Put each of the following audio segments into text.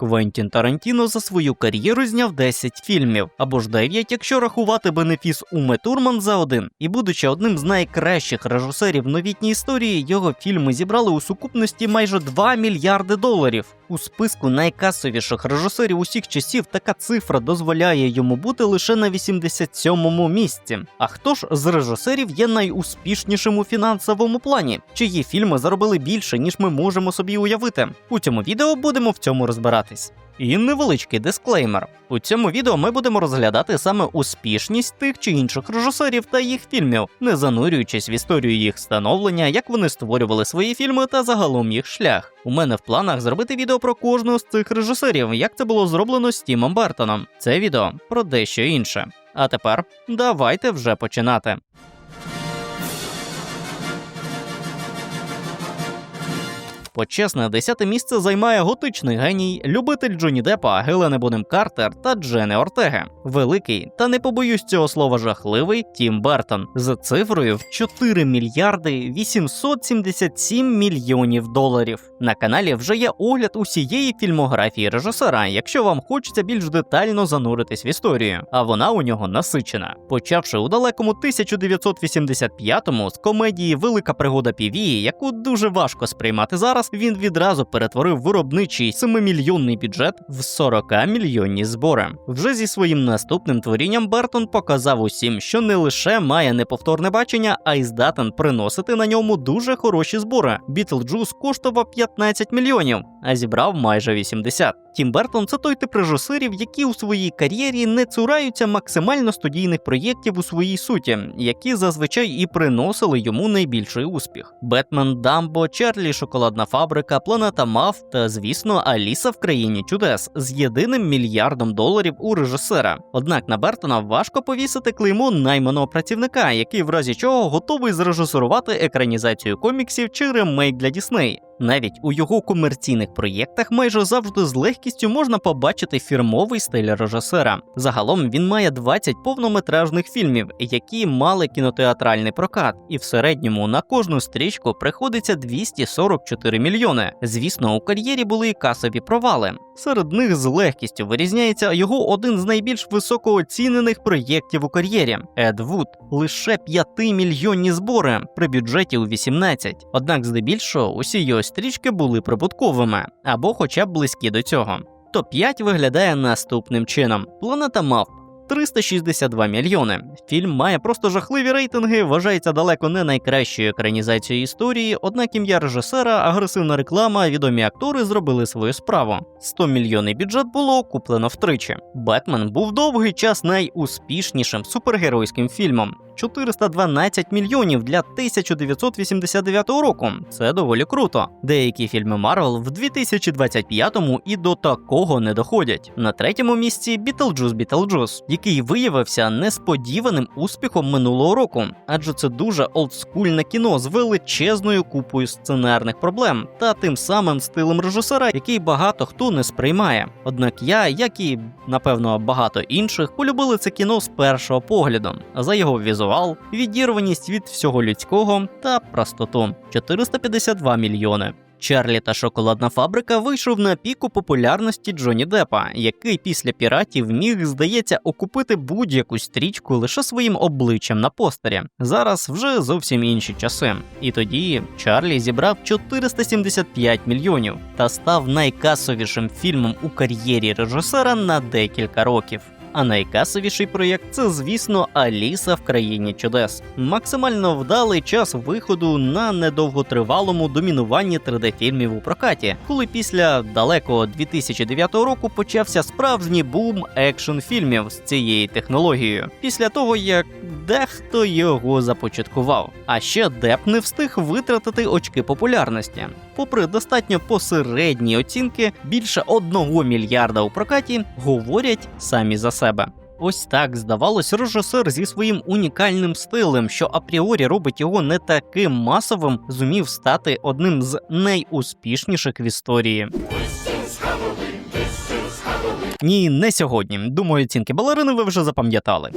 Квентін Тарантіно за свою кар'єру зняв 10 фільмів, або ж 9, якщо рахувати бенефіс Уми Турман за один. І будучи одним з найкращих режисерів новітньої історії, його фільми зібрали у сукупності майже 2 мільярди доларів. У списку найкасовіших режисерів усіх часів така цифра дозволяє йому бути лише на 87-му місці. А хто ж з режисерів є найуспішнішим у фінансовому плані? Чиї фільми заробили більше, ніж ми можемо собі уявити? У цьому відео будемо в цьому розбиратись. І невеличкий дисклеймер. У цьому відео ми будемо розглядати саме успішність тих чи інших режисерів та їх фільмів, не занурюючись в історію їх становлення, як вони створювали свої фільми та загалом їх шлях. У мене в планах зробити відео про кожного з цих режисерів, як це було зроблено з Тімом Бертоном. Це відео про дещо інше. А тепер давайте вже починати. Почесне десяте місце займає готичний геній, любитель Джоні Деппа, Гелени Бонем Картер та Джени Ортеги. Великий, та не побоюсь цього слова жахливий Тім Бертон з цифрою в 4 мільярди 877 мільйонів доларів. На каналі вже є огляд усієї фільмографії режисера, якщо вам хочеться більш детально зануритись в історію, а вона у нього насичена. Почавши у далекому 1985-му з комедії Велика пригода Піві, яку дуже важко сприймати зараз він відразу перетворив виробничий 7-мільйонний бюджет в 40-мільйонні збори. Вже зі своїм наступним творінням Бертон показав усім, що не лише має неповторне бачення, а й здатен приносити на ньому дуже хороші збори. Бітлджус коштував 15 мільйонів, а зібрав майже 80. Тім Бертон це той тип режисерів, які у своїй кар'єрі не цураються максимально студійних проєктів у своїй суті, які зазвичай і приносили йому найбільший успіх: Бетмен, Дамбо, Чарлі, Шоколадна фабрика, Планета Мав та, звісно, Аліса в країні чудес з єдиним мільярдом доларів у режисера. Однак на Бертона важко повісити клеймо найманого працівника, який в разі чого готовий зрежисурувати екранізацію коміксів чи ремейк для Дісней. Навіть у його комерційних проєктах майже завжди з легкістю можна побачити фірмовий стиль режисера. Загалом він має 20 повнометражних фільмів, які мали кінотеатральний прокат, і в середньому на кожну стрічку приходиться 244 мільйони. Звісно, у кар'єрі були і касові провали. Серед них з легкістю вирізняється його один з найбільш високооцінених проєктів у кар'єрі Ед Вуд. Лише 5-мільйонні збори при бюджеті у 18. Однак, здебільшого, усі його стрічки були прибутковими або хоча б близькі до цього. Топ-5 виглядає наступним чином: Планета Мавп 362 мільйони. Фільм має просто жахливі рейтинги, вважається далеко не найкращою екранізацією історії, однак ім'я режисера, агресивна реклама, відомі актори зробили свою справу. 100 мільйонний бюджет було куплено втричі. Бетмен був довгий час найуспішнішим супергеройським фільмом. 412 мільйонів для 1989 року. Це доволі круто. Деякі фільми Марвел в 2025-му і до такого не доходять. На третьому місці Бітлджус Бітлджус, який виявився несподіваним успіхом минулого року, адже це дуже олдскульне кіно з величезною купою сценарних проблем та тим самим стилем режисера, який багато хто не сприймає. Однак я, як і напевно багато інших, полюбили це кіно з першого погляду за його візуал візуал, відірваність від всього людського та простоту 452 мільйони. Чарлі та шоколадна фабрика вийшов на піку популярності Джоні Деппа, який після піратів міг, здається, окупити будь-яку стрічку лише своїм обличчям на постері. Зараз вже зовсім інші часи. І тоді Чарлі зібрав 475 мільйонів та став найкасовішим фільмом у кар'єрі режисера на декілька років. А найкасовіший проєкт це, звісно, Аліса в країні чудес. Максимально вдалий час виходу на недовготривалому домінуванні 3D-фільмів у прокаті, коли після далекого 2009 року почався справжній бум екшн фільмів з цією технологією. Після того як дехто його започаткував. А ще Деп не встиг витратити очки популярності. Попри достатньо посередні оцінки, більше одного мільярда у прокаті говорять самі за себе. Ось так здавалось, режисер зі своїм унікальним стилем, що апріорі робить його не таким масовим, зумів стати одним з найуспішніших в історії. Ні, не сьогодні. Думаю, оцінки балерини ви вже запам'ятали.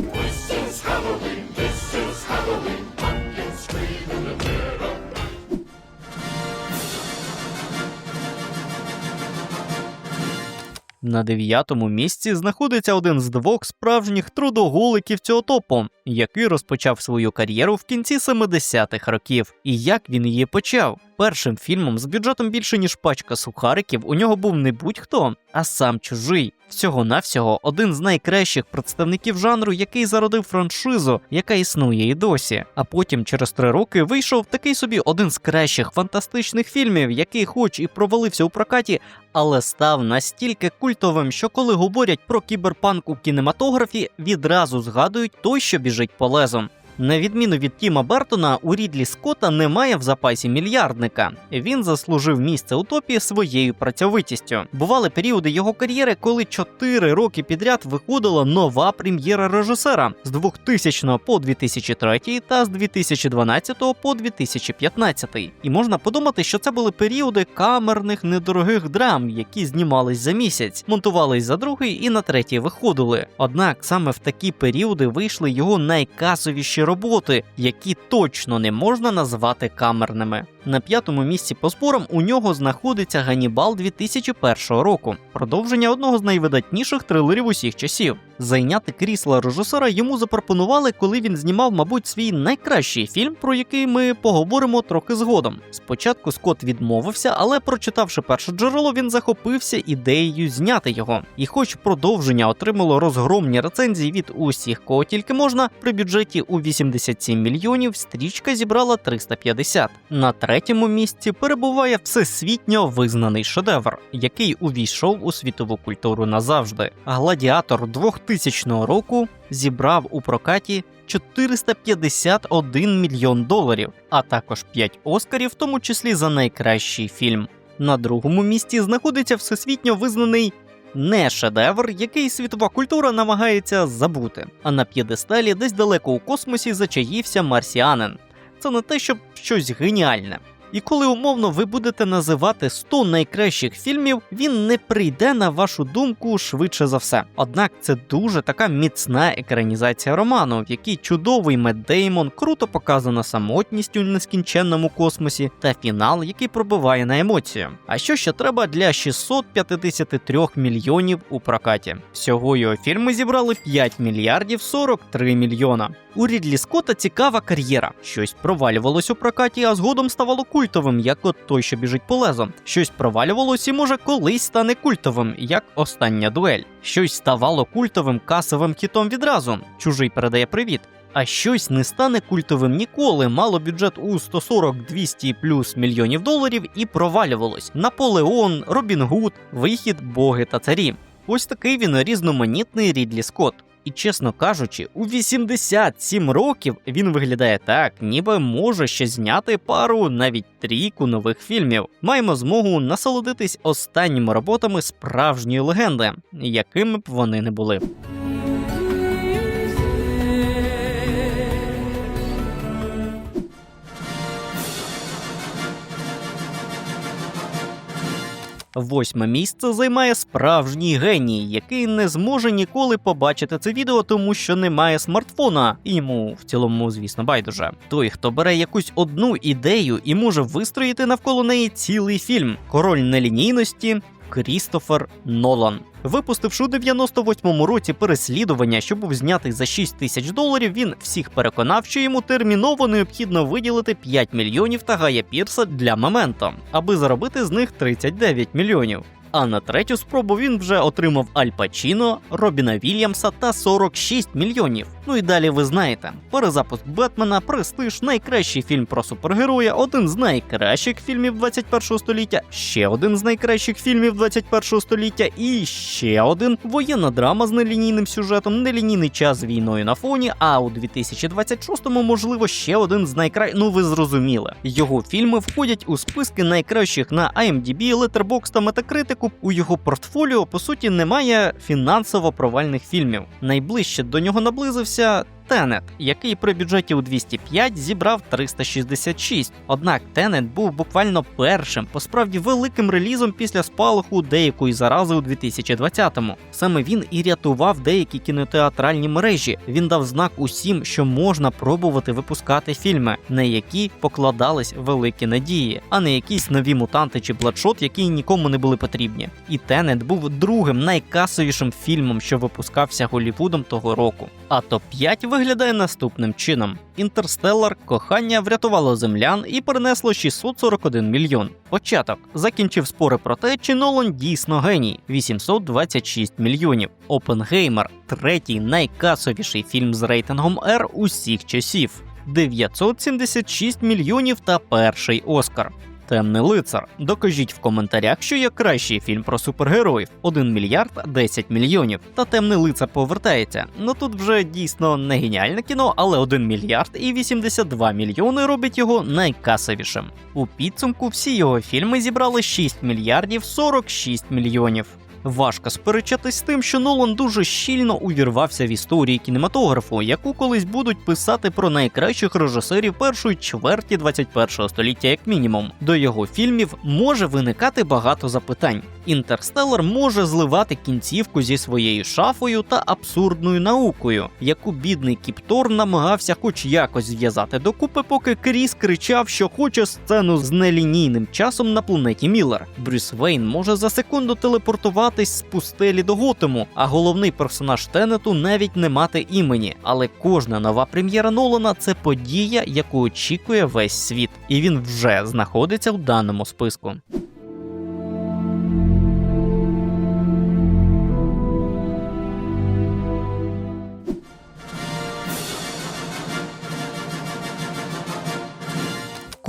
На дев'ятому місці знаходиться один з двох справжніх трудоголиків цього топу, який розпочав свою кар'єру в кінці 70-х років. І як він її почав? Першим фільмом з бюджетом більше ніж пачка сухариків у нього був не будь-хто, а сам чужий. Всього-навсього один з найкращих представників жанру, який зародив франшизу, яка існує і досі. А потім, через три роки, вийшов такий собі один з кращих фантастичних фільмів, який, хоч і провалився у прокаті, але став настільки культовим, що коли говорять про кіберпанк у кінематографі, відразу згадують той, що біжить по лезу. На відміну від Тіма Бертона, у Рідлі Скотта немає в запасі мільярдника. Він заслужив місце у топі своєю працьовитістю. Бували періоди його кар'єри, коли 4 роки підряд виходила нова прем'єра режисера з 2000 по 2003 та з 2012 по 2015. І можна подумати, що це були періоди камерних недорогих драм, які знімались за місяць, монтувались за другий і на третій виходили. Однак саме в такі періоди вийшли його найкасовіші роботи, які точно не можна назвати камерними. На п'ятому місці по зборам у нього знаходиться Ганібал 2001 року, продовження одного з найвидатніших трилерів усіх часів. Зайняти крісла режисера йому запропонували, коли він знімав, мабуть, свій найкращий фільм, про який ми поговоримо трохи згодом. Спочатку Скотт відмовився, але прочитавши перше джерело, він захопився ідеєю зняти його. І, хоч продовження отримало розгромні рецензії від усіх, кого тільки можна, при бюджеті у 87 мільйонів стрічка зібрала 350. На третьому місці перебуває всесвітньо визнаний шедевр, який увійшов у світову культуру назавжди. Гладіатор 2000 року зібрав у прокаті 451 мільйон доларів, а також 5 оскарів, в тому числі за найкращий фільм. На другому місці знаходиться всесвітньо визнаний не шедевр, який світова культура намагається забути. А на п'єдесталі десь далеко у космосі зачаївся марсіанин. Це не те, щоб щось геніальне. І коли умовно ви будете називати 100 найкращих фільмів, він не прийде на вашу думку швидше за все. Однак це дуже така міцна екранізація роману, в якій чудовий Мед Деймон, круто показана самотність у нескінченному космосі, та фінал, який пробиває на емоцію. А що ще треба для 653 мільйонів у прокаті? Всього його фільми зібрали 5 мільярдів 43 мільйона. У Рідлі Скотта цікава кар'єра. Щось провалювалось у прокаті, а згодом ставало культовим, як от той, що біжить по лезу. Щось провалювалось і може колись стане культовим, як остання дуель. Щось ставало культовим касовим хітом відразу. Чужий передає привіт. А щось не стане культовим ніколи. Мало бюджет у 140-200 плюс мільйонів доларів і провалювалось. Наполеон, Робін Гуд, вихід, боги та царі. Ось такий він різноманітний Рідлі Скотт. І чесно кажучи, у 87 років він виглядає так, ніби може ще зняти пару, навіть трійку нових фільмів. Маємо змогу насолодитись останніми роботами справжньої легенди, якими б вони не були. Восьме місце займає справжній геній, який не зможе ніколи побачити це відео, тому що немає смартфона. І йому в цілому, звісно, байдуже. Той, хто бере якусь одну ідею і може вистроїти навколо неї цілий фільм. Король нелінійності Крістофер Нолан. Випустивши у 98-му році переслідування, що був знятий за 6 тисяч доларів, він всіх переконав, що йому терміново необхідно виділити 5 мільйонів та Гая Пірса для моменту, аби заробити з них 39 мільйонів. А на третю спробу він вже отримав Аль Пачіно, Робіна Вільямса та 46 мільйонів. Ну і далі ви знаєте: перезапуск Бетмена, престиж, найкращий фільм про супергероя, один з найкращих фільмів 21 століття, ще один з найкращих фільмів 21 століття, і ще один воєнна драма з нелінійним сюжетом, нелінійний час війною на фоні. А у 2026-му, можливо, ще один з найкращих. Ну ви зрозуміли. Його фільми входять у списки найкращих на IMDb, Letterboxd та Metacritic. У його портфоліо по суті немає фінансово провальних фільмів. Найближче до нього наблизився Тенет, який при бюджеті у 205 зібрав 366. Однак Тенет був буквально першим, по справді великим релізом після спалаху деякої зарази у 2020-му. Саме він і рятував деякі кінотеатральні мережі. Він дав знак усім, що можна пробувати випускати фільми, на які покладались великі надії, а не якісь нові мутанти чи бладшот, які нікому не були потрібні. І Тенет був другим найкасовішим фільмом, що випускався Голлівудом того року. А топ 5 виглядає наступним чином: Інтерстеллар, кохання врятувало землян і принесло 641 мільйон. Початок закінчив спори про те, чи Нолан дійсно геній 826 мільйонів. Опенгеймер третій найкасовіший фільм з рейтингом R усіх часів. 976 мільйонів та перший Оскар. Темний лицар. Докажіть в коментарях, що є кращий фільм про супергероїв 1 мільярд 10 мільйонів. Та темний лицар повертається. Ну тут вже дійсно не геніальне кіно, але 1 мільярд і 82 мільйони робить його найкасовішим. У підсумку всі його фільми зібрали 6 мільярдів 46 мільйонів. Важко сперечатись з тим, що Нолан дуже щільно увірвався в історії кінематографу, яку колись будуть писати про найкращих режисерів першої чверті 21-го століття, як мінімум. До його фільмів може виникати багато запитань. Інтерстеллар може зливати кінцівку зі своєю шафою та абсурдною наукою, яку бідний Кіптор намагався хоч якось зв'язати докупи, поки Кріс кричав, що хоче сцену з нелінійним часом на планеті Міллер. Брюс Вейн може за секунду телепортуватись з пустелі до Готему, а головний персонаж Тенету навіть не мати імені. Але кожна нова прем'єра Нолана це подія, яку очікує весь світ, і він вже знаходиться в даному списку.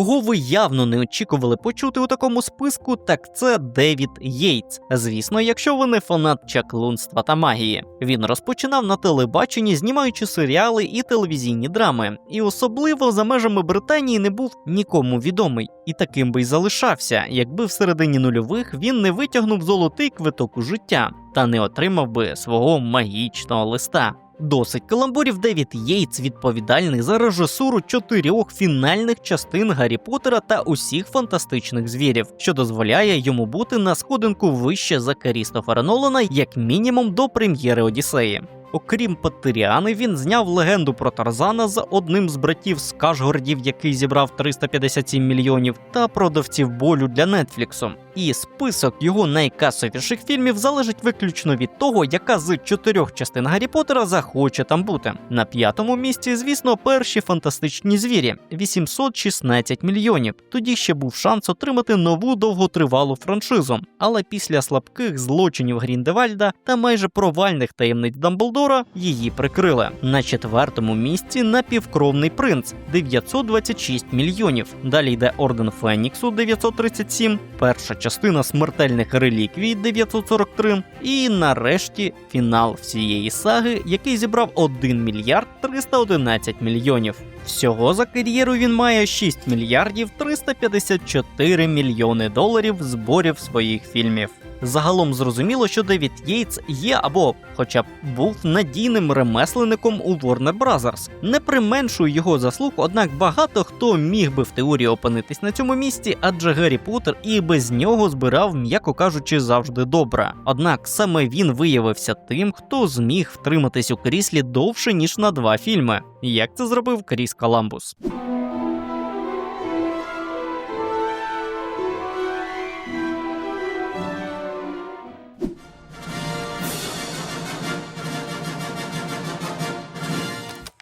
Кого ви явно не очікували почути у такому списку, так це Девід Єйтс. Звісно, якщо ви не фанат чаклунства та магії. Він розпочинав на телебаченні, знімаючи серіали і телевізійні драми, і особливо за межами Британії не був нікому відомий. І таким би й залишався, якби в середині нульових він не витягнув золотий квиток у життя та не отримав би свого магічного листа. Досить каламбурів Девід Єйтс відповідальний за режисуру чотирьох фінальних частин Гаррі Поттера та усіх фантастичних звірів, що дозволяє йому бути на сходинку вище за Крістофера Нолана, як мінімум до прем'єри Одіссеї. Окрім Паттеріани, він зняв легенду про Тарзана з одним з братів з Кашгордів, який зібрав 357 мільйонів, та продавців болю для Нетфліксу. І список його найкасовіших фільмів залежить виключно від того, яка з чотирьох частин Гаррі Поттера захоче там бути. На п'ятому місці, звісно, перші фантастичні звірі 816 мільйонів. Тоді ще був шанс отримати нову довготривалу франшизу. Але після слабких злочинів Гріндевальда та майже провальних таємниць Дамблдора її прикрили. На четвертому місці напівкровний принц 926 мільйонів. Далі йде Орден Феніксу 937, перша частина смертельних реліквій 943, і нарешті фінал всієї саги, який зібрав 1 мільярд 311 мільйонів. Всього за кар'єру він має 6 мільярдів 354 мільйони доларів зборів своїх фільмів. Загалом зрозуміло, що Девід Єйтс є або, хоча б був надійним ремесленником у Warner Brothers. Не применшую його заслуг, однак багато хто міг би в теорії опинитись на цьому місці, адже Гаррі Поттер і без нього збирав, м'яко кажучи, завжди добре. Однак саме він виявився тим, хто зміг втриматись у кріслі довше ніж на два фільми. Як це зробив Кріс Коламбус?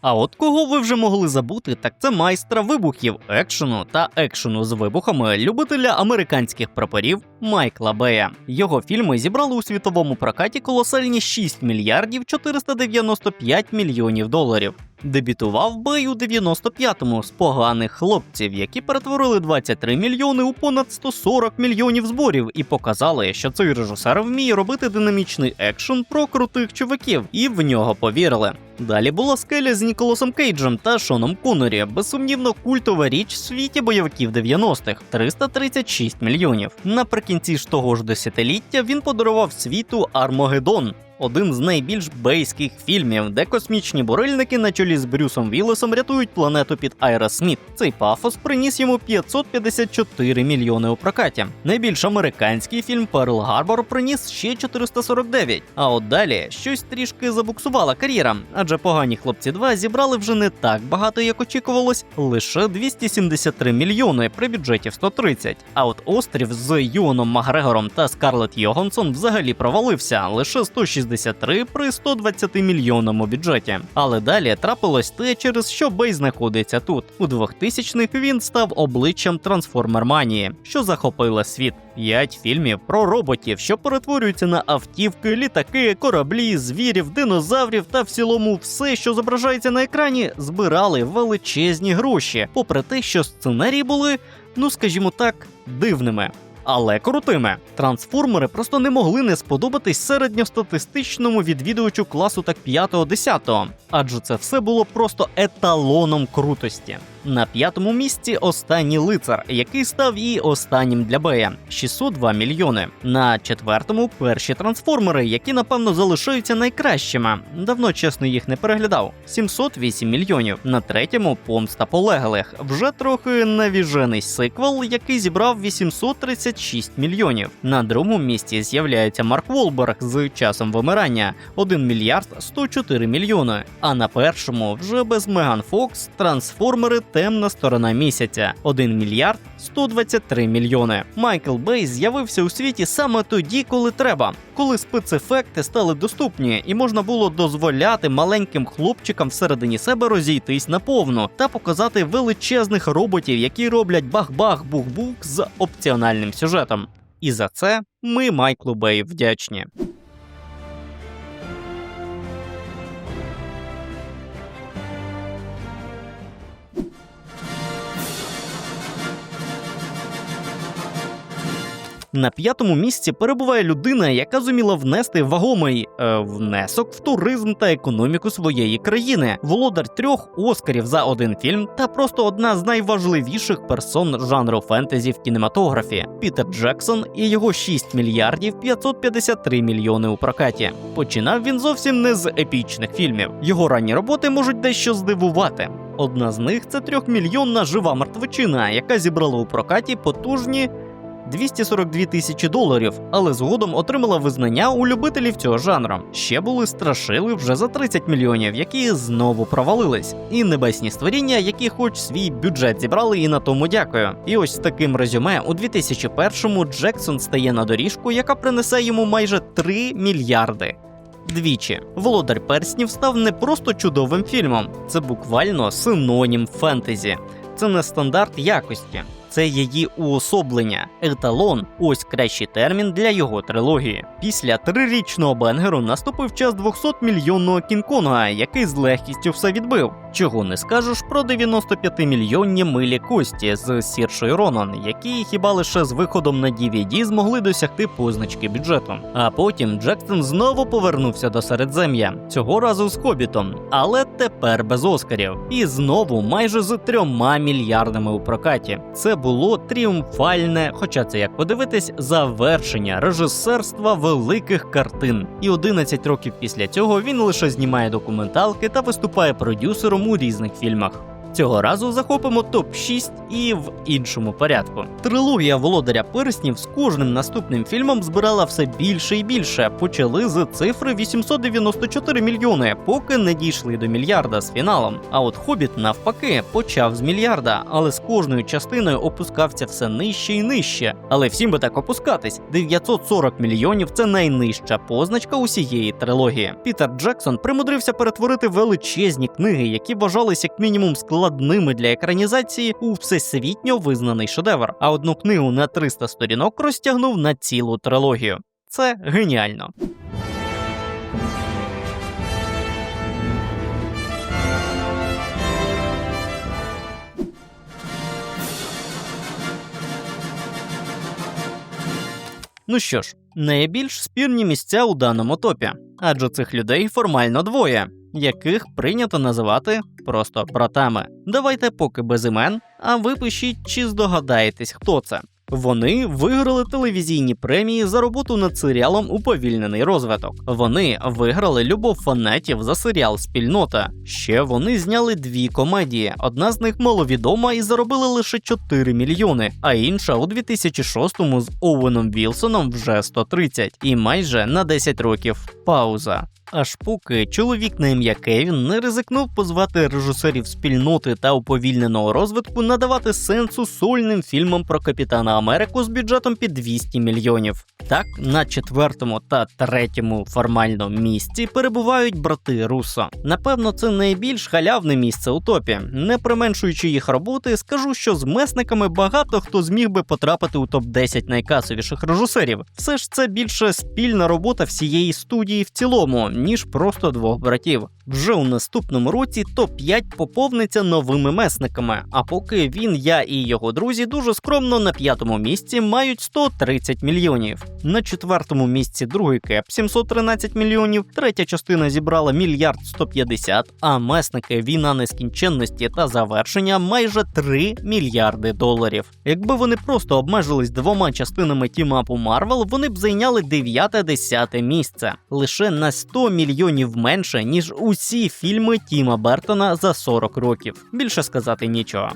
А от кого ви вже могли забути, так це майстра вибухів, екшену та екшену з вибухами любителя американських прапорів Майкла Бея. Його фільми зібрали у світовому прокаті колосальні 6 мільярдів 495 мільйонів доларів. Дебютував Бей у 95-му з поганих хлопців, які перетворили 23 мільйони у понад 140 мільйонів зборів і показали, що цей режисер вміє робити динамічний екшен про крутих чуваків, і в нього повірили. Далі була скеля з Ніколасом Кейджем та Шоном Конорі, безсумнівно культова річ в світі бойовиків 90-х 336 мільйонів. Наприкінці ж того ж десятиліття він подарував світу Армагеддон. Один з найбільш бейських фільмів, де космічні бурильники на чолі з Брюсом Віллесом рятують планету під Айра Сміт. Цей пафос приніс йому 554 мільйони у прокаті. Найбільш американський фільм Перл Гарбор приніс ще 449. А от далі щось трішки забуксувала кар'єра, адже погані хлопці 2 зібрали вже не так багато, як очікувалось, лише 273 мільйони при бюджеті в 130. А от острів з Юоном Макгрегором та Скарлетт Йоганссон взагалі провалився лише 163 при 120 мільйонному бюджеті. Але далі трапилось те, через що Бей знаходиться тут. У 2000-х він став обличчям трансформерманії, що захопила світ. П'ять фільмів про роботів, що перетворюються на автівки, літаки, кораблі, звірів, динозаврів та в цілому все, що зображається на екрані, збирали величезні гроші, попри те, що сценарії були, ну скажімо так, дивними. Але крутими трансформери просто не могли не сподобатись середньостатистичному відвідувачу класу так 5-10, адже це все було просто еталоном крутості. На п'ятому місці останній лицар, який став і останнім для Бея 602 мільйони. На четвертому перші трансформери, які напевно залишаються найкращими. Давно чесно їх не переглядав. 708 мільйонів. На третьому помста полеглих. Вже трохи навіжений сиквел, який зібрав 836 мільйонів. На другому місці з'являється Марк Волберг з часом вимирання 1 мільярд 104 мільйони. А на першому вже без Меган Фокс трансформери темна сторона місяця 1 мільярд 123 мільйони. Майкл Бей з'явився у світі саме тоді, коли треба, коли спецефекти стали доступні, і можна було дозволяти маленьким хлопчикам всередині себе розійтись наповну та показати величезних роботів, які роблять бах-бах-бух-бух з опціональним сюжетом. І за це ми Майклу Бею вдячні. На п'ятому місці перебуває людина, яка зуміла внести вагомий е, внесок в туризм та економіку своєї країни, володар трьох оскарів за один фільм та просто одна з найважливіших персон жанру фентезі в кінематографі Пітер Джексон і його 6 мільярдів 553 мільйони у прокаті. Починав він зовсім не з епічних фільмів. Його ранні роботи можуть дещо здивувати. Одна з них це трьохмільйонна жива мертвечина, яка зібрала у прокаті потужні 242 тисячі доларів, але згодом отримала визнання у любителів цього жанру. Ще були страшили вже за 30 мільйонів, які знову провалились, і небесні створіння, які хоч свій бюджет зібрали, і на тому дякую. І ось з таким резюме у 2001-му Джексон стає на доріжку, яка принесе йому майже 3 мільярди. Двічі володар перснів став не просто чудовим фільмом, це буквально синонім фентезі. Це не стандарт якості, це її уособлення. Еталон ось кращий термін для його трилогії. Після трирічного бенгеру наступив час 200-мільйонного Кінг-Конга, який з легкістю все відбив. Чого не скажеш про 95-мільйонні милі кості з Сіршою Ронан, які хіба лише з виходом на DVD змогли досягти позначки бюджету. А потім Джексон знову повернувся до Середзем'я, цього разу з Хобітом, але тепер без Оскарів. І знову майже з трьома мільярдами у прокаті. Це було тріумфальне, хоча це як подивитись, завершення режисерства великих картин. І 11 років після цього він лише знімає документалки та виступає продюсером у різних фільмах. Цього разу захопимо топ 6 і в іншому порядку. Трилогія володаря перснів з кожним наступним фільмом збирала все більше і більше. Почали з цифри 894 мільйони, поки не дійшли до мільярда з фіналом. А от Хобіт навпаки почав з мільярда, але з кожною частиною опускався все нижче і нижче. Але всім би так опускатись. 940 мільйонів це найнижча позначка усієї трилогії. Пітер Джексон примудрився перетворити величезні книги, які вважались як мінімум складними для екранізації, у всесвітньо визнаний шедевр. А одну книгу на 300 сторінок розтягнув на цілу трилогію. Це геніально. Ну що ж, найбільш спірні місця у даному топі, адже цих людей формально двоє. Яких прийнято називати просто братами. Давайте поки без імен, а ви пишіть, чи здогадаєтесь, хто це. Вони виграли телевізійні премії за роботу над серіалом Уповільнений розвиток. Вони виграли любов фанатів за серіал Спільнота. Ще вони зняли дві комедії. Одна з них маловідома і заробила лише 4 мільйони, а інша у 2006-му з Оуеном Вілсоном вже 130. І майже на 10 років пауза. Аж поки чоловік на ім'я Кевін не ризикнув позвати режисерів спільноти та уповільненого розвитку надавати сенсу сольним фільмам про Капітана Америку з бюджетом під 200 мільйонів. Так, на четвертому та третьому формальному місці перебувають брати Руссо. Напевно, це найбільш халявне місце у топі. Не применшуючи їх роботи, скажу, що з месниками багато хто зміг би потрапити у топ 10 найкасовіших режисерів. Все ж це більше спільна робота всієї студії в цілому ніж просто двох братів. Вже у наступному році топ-5 поповниться новими месниками. А поки він, я і його друзі дуже скромно на п'ятому місці мають 130 мільйонів. На четвертому місці другий кеп 713 мільйонів. Третя частина зібрала мільярд 150, а месники війна нескінченності та завершення майже 3 мільярди доларів. Якби вони просто обмежились двома частинами тімапу Марвел, вони б зайняли 9-10 місце лише на 100 мільйонів менше ніж усі фільми Тіма Бертона за 40 років. Більше сказати нічого.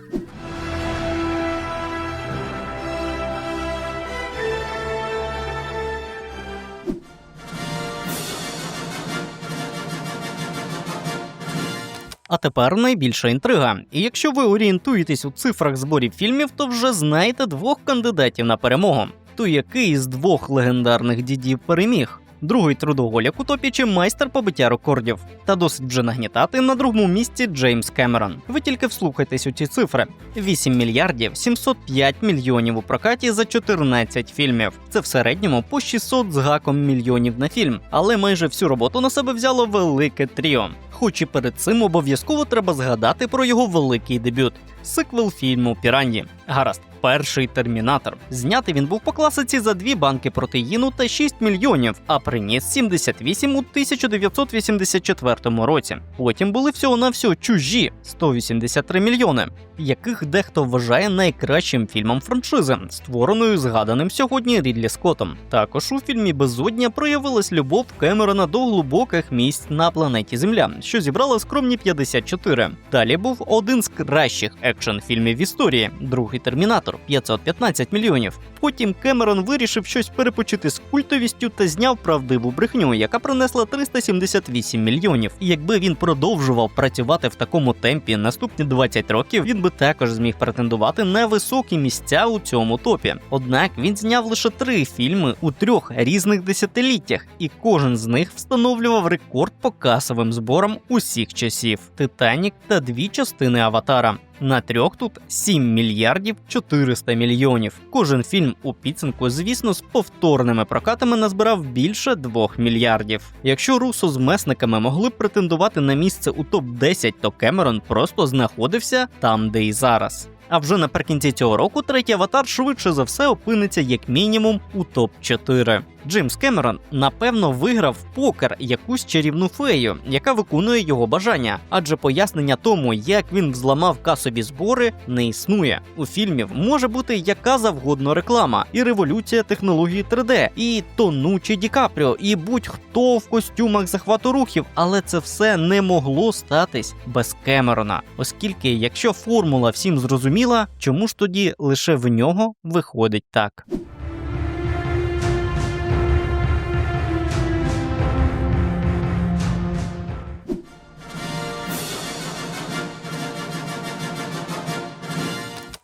А тепер найбільша інтрига. І якщо ви орієнтуєтесь у цифрах зборів фільмів, то вже знаєте двох кандидатів на перемогу. То який з двох легендарних дідів переміг? Другий трудоголік у топі чи майстер побиття рекордів. Та досить вже нагнітати на другому місці Джеймс Кемерон. Ви тільки вслухайтесь у ці цифри: 8 мільярдів 705 мільйонів у прокаті за 14 фільмів. Це в середньому по 600 з гаком мільйонів на фільм, але майже всю роботу на себе взяло велике тріо. Хоч і перед цим обов'язково треба згадати про його великий дебют сиквел фільму Піранді. Гаразд, перший термінатор. Знятий він був по класиці за дві банки протеїну та 6 мільйонів, а приніс 78 у 1984 році. Потім були всього на всього чужі 183 мільйони, яких дехто вважає найкращим фільмом франшизи, створеною згаданим сьогодні Рідлі Скоттом. Також у фільмі Безодня проявилась любов Кемерона до глибоких місць на планеті Земля, що зібрала скромні 54. Далі був один з кращих екшн фільмів в історії, другий термінатор 515 мільйонів. Потім Кемерон вирішив щось перепочити з культовістю та зняв правдиву брехню, яка принесла 378 мільйонів. Якби він продовжував працювати в такому темпі наступні 20 років, він би також зміг претендувати на високі місця у цьому топі. Однак він зняв лише три фільми у трьох різних десятиліттях, і кожен з них встановлював рекорд по касовим зборам усіх часів: Титанік та дві частини Аватара. На трьох тут 7 мільярдів 400 мільйонів. Кожен фільм у підсумку, звісно, з повторними прокатами назбирав більше 2 мільярдів. Якщо Русо з месниками могли б претендувати на місце у топ 10 то Кемерон просто знаходився там, де і зараз. А вже наприкінці цього року третій аватар швидше за все опиниться як мінімум у топ 4 Джеймс Кемерон напевно виграв в покер якусь чарівну фею, яка виконує його бажання, адже пояснення тому, як він взламав касові збори, не існує. У фільмів може бути яка завгодно реклама, і революція технології 3D, і тонучі Ді Капріо, і будь-хто в костюмах захвату рухів, але це все не могло статись без Кемерона, оскільки, якщо формула всім зрозуміла, чому ж тоді лише в нього виходить так.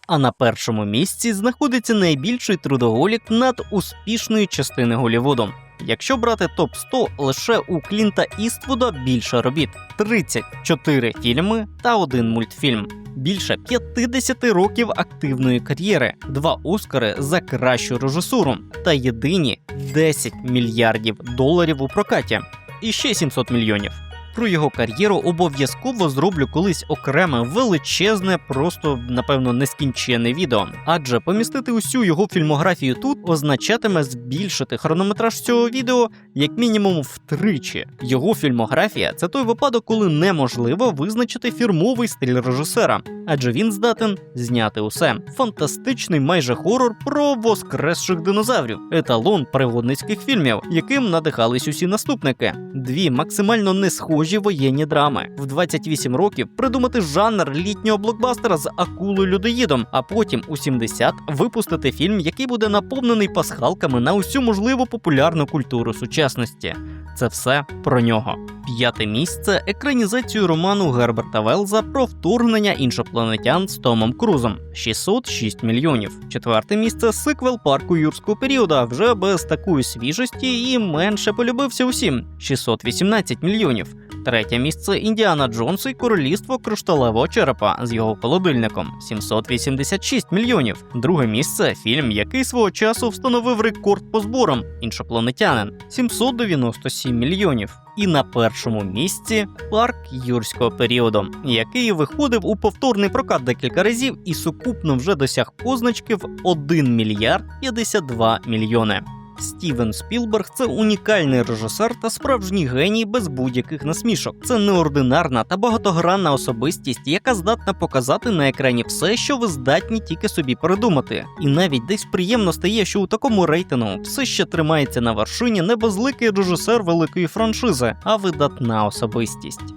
А на першому місці знаходиться найбільший трудоголік над успішної частини Голівуду. Якщо брати топ 100 лише у Клінта Іствуда більше робіт: 34 фільми та один мультфільм. Більше 50 років активної кар'єри, два Оскари за кращу режисуру та єдині 10 мільярдів доларів у прокаті, і ще 700 мільйонів. Про його кар'єру, обов'язково зроблю колись окреме величезне, просто напевно нескінченне відео. Адже помістити усю його фільмографію тут означатиме збільшити хронометраж цього відео як мінімум втричі. Його фільмографія це той випадок, коли неможливо визначити фірмовий стиль режисера, адже він здатен зняти усе. Фантастичний майже хорор про воскресших динозаврів, еталон пригодницьких фільмів, яким надихались усі наступники. Дві максимально не схожі воєнні драми. В 28 років придумати жанр літнього блокбастера з акулою людоїдом, а потім у 70 випустити фільм, який буде наповнений пасхалками на усю можливу популярну культуру сучасності. Це все про нього. П'яте місце екранізацію роману Герберта Велза про вторгнення іншопланетян з Томом Крузом 606 мільйонів. Четверте місце сиквел парку юрського періода вже без такої свіжості і менше полюбився усім 618 мільйонів. Третє місце Індіана Джонс і Королівство кришталевого черепа з його холодильником 786 мільйонів. Друге місце фільм, який свого часу встановив рекорд по зборам іншопланетянин 797 мільйонів. І на першому місці парк юрського періоду, який виходив у повторний прокат декілька разів і сукупно вже досяг позначки в 1 мільярд 52 мільйони. Стівен Спілберг це унікальний режисер та справжній геній без будь-яких насмішок. Це неординарна та багатогранна особистість, яка здатна показати на екрані все, що ви здатні тільки собі придумати. І навіть десь приємно стає, що у такому рейтингу все ще тримається на вершині не безликий режисер великої франшизи, а видатна особистість.